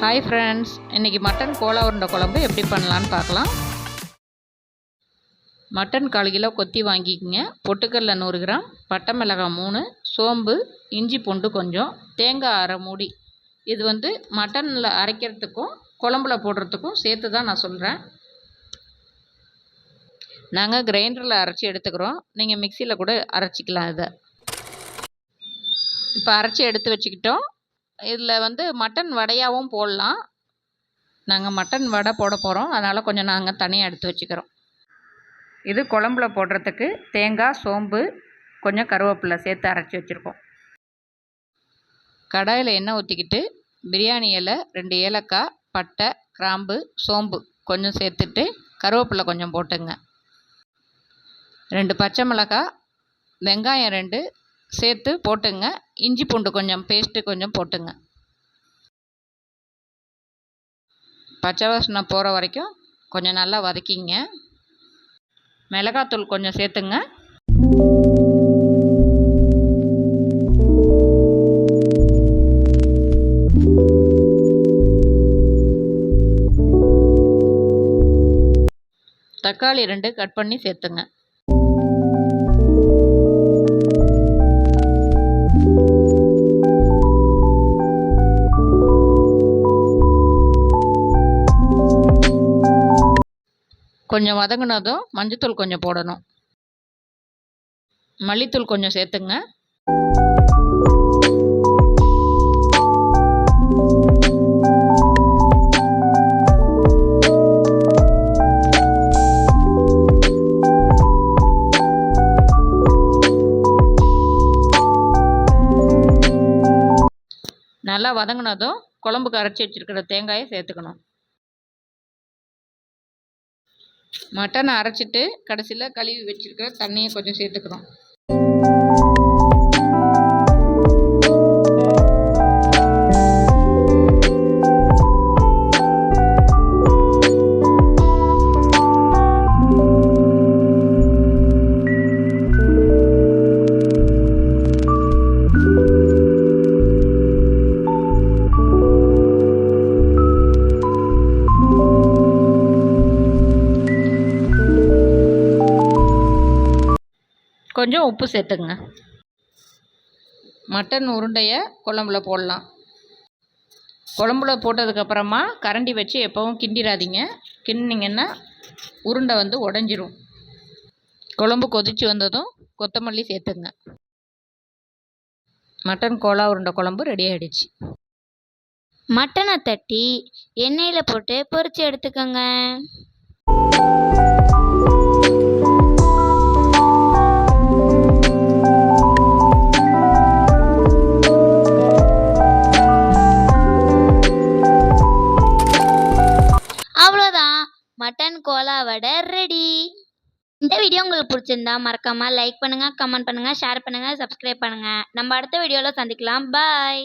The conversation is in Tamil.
ஹாய் ஃப்ரெண்ட்ஸ் இன்றைக்கி மட்டன் கோலா உருண்டை குழம்பு எப்படி பண்ணலான்னு பார்க்கலாம். மட்டன் கால் கிலோ கொத்தி வாங்கிக்கோங்க. பொட்டுக்கடல நூறு கிராம் பட்டை மிளகாய் மூணு சோம்பு இஞ்சி பூண்டு கொஞ்சம் தேங்காய் அரை மூடி. இது வந்து மட்டனில் அரைக்கிறதுக்கும் குழம்புல போடுறதுக்கும் சேர்த்து தான் நான் சொல்கிறேன் நாங்கள் கிரைண்டரில் அரைச்சி எடுத்துக்கிறோம். நீங்கள் மிக்சியில் கூட அரைச்சிக்கலாம் இதை. இப்போ அரைச்சி எடுத்து வச்சுக்கிட்டோம். இதில் வந்து மட்டன் வடையாகவும் போடலாம். நாங்கள் மட்டன் வடை போட போகிறோம் அதனால் கொஞ்சம் நாங்கள் தனியாக எடுத்து வச்சுக்கிறோம். இது குழம்புல போடுறதுக்கு தேங்காய் சோம்பு கொஞ்சம் கருவேப்பிலை சேர்த்து அரைச்சி வச்சுருக்கோம். கடாயில் எண்ணெய் ஊற்றிக்கிட்டு பிரியாணி இலை ரெண்டு ஏலக்காய் பட்டை கிராம்பு சோம்பு கொஞ்சம் சேர்த்துட்டு கருவேப்பிலை கொஞ்சம் போட்டுங்க. ரெண்டு பச்சை மிளகாய் வெங்காயம் ரெண்டு சேர்த்து போட்டுங்க. இஞ்சி பூண்டு கொஞ்சம் பேஸ்ட்டு கொஞ்சம் போட்டுங்க. பச்சை வாசனை போகிற வரைக்கும் கொஞ்சம் நல்லா வதக்கிங்க. மிளகாத்தூள் கொஞ்சம் சேர்த்துங்க. தக்காளி ரெண்டு கட் பண்ணி சேர்த்துங்க. கொஞ்சம் வதங்கினதும் மஞ்சத்தூள் கொஞ்சம் போடணும். மல்லித்தூள் கொஞ்சம் சேர்த்துங்க. நல்லா வதங்கினதும் குழம்புக்கு அரைச்சி வச்சுருக்கிற தேங்காயை சேர்த்துக்கணும். மட்டனை அரைச்சிட்டு கடைசியில் கழுவி வச்சுருக்கிற தண்ணியை கொஞ்சம் சேர்த்துக்கிறோம் கொஞ்சம் உப்பு சேர்த்துக்குங்க. மட்டன் உருண்டையை குழம்புல போடலாம். குழம்புல போட்டதுக்கப்புறமா கரண்டி வச்சு எப்போவும் கிண்டிடாதீங்க. கிண்டிங்கன்னா உருண்டை வந்து உடஞ்சிரும். குழம்பு கொதித்து வந்ததும் கொத்தமல்லி சேர்த்துங்க மட்டன் கோலா உருண்டை குழம்பு ரெடி ஆகிடுச்சு மட்டனை தட்டி எண்ணெயில் போட்டு பொரிச்சு எடுத்துக்கோங்க. மட்டன் கோலா வடை ரெடி இந்த வீடியோ உங்களுக்கு பிடிச்சிருந்தா மறக்காம லைக் பண்ணுங்க கமெண்ட் பண்ணுங்க ஷேர் பண்ணுங்க சப்ஸ்கிரைப் பண்ணுங்க. நம்ம அடுத்த வீடியோவில் சந்திக்கலாம். பாய்